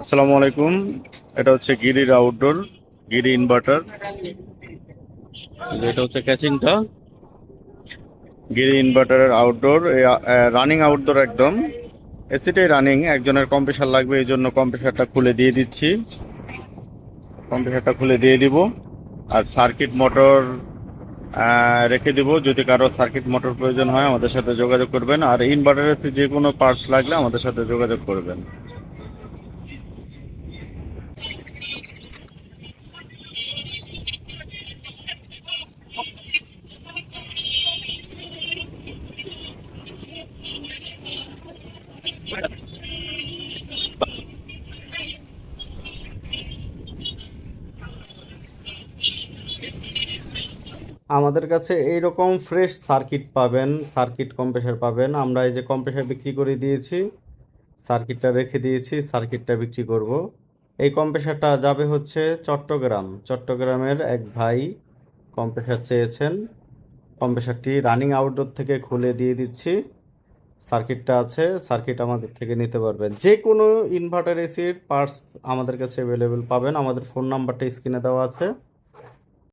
আসসালামু আলাইকুম। এটা হচ্ছে গিরির আউটডোর গিরি ইনভার্টার এটা হচ্ছে ক্যাচিংটা গিরি ইনভার্টারের আউটডোর রানিং আউটডোর একদম। এসিটাই রানিং একজনের কম্প্রেসার লাগবে এই জন্য কম্প্রেসারটা খুলে দিয়ে দিচ্ছি। কম্প্রেসারটা খুলে দিয়ে দিব। আর সার্কিট মোটর রেখে দিব। যদি কারও সার্কিট মোটর প্রয়োজন হয় আমাদের সাথে যোগাযোগ করবেন। আর ইনভার্টারের যে কোনো পার্টস লাগলে আমাদের সাথে যোগাযোগ করবেন। আমাদের কাছে এইরকম ফ্রেশ সার্কিট পাবেন সার্কিট কম্প্রেসার পাবেন। আমরা এই যে কম্প্রেসার বিক্রি করে দিয়েছি সার্কিটটা রেখে দিয়েছি সার্কিটটা বিক্রি করব। এই কম্প্রেসারটা যাবে হচ্ছে চট্টগ্রাম। চট্টগ্রামের এক ভাই কম্প্রেসার চেয়েছেন। কম্প্রেসারটি রানিং আউটডোর থেকে খুলে দিয়ে দিচ্ছি। সার্কিটটা আছে, সার্কিট আমাদের থেকে নিতে পারবেন। যে কোনো ইনভার্টার এসির পার্টস আমাদের কাছে অ্যাভেলেবেল পাবেন। আমাদের ফোন নাম্বারটা স্ক্রিনে দেওয়া আছে।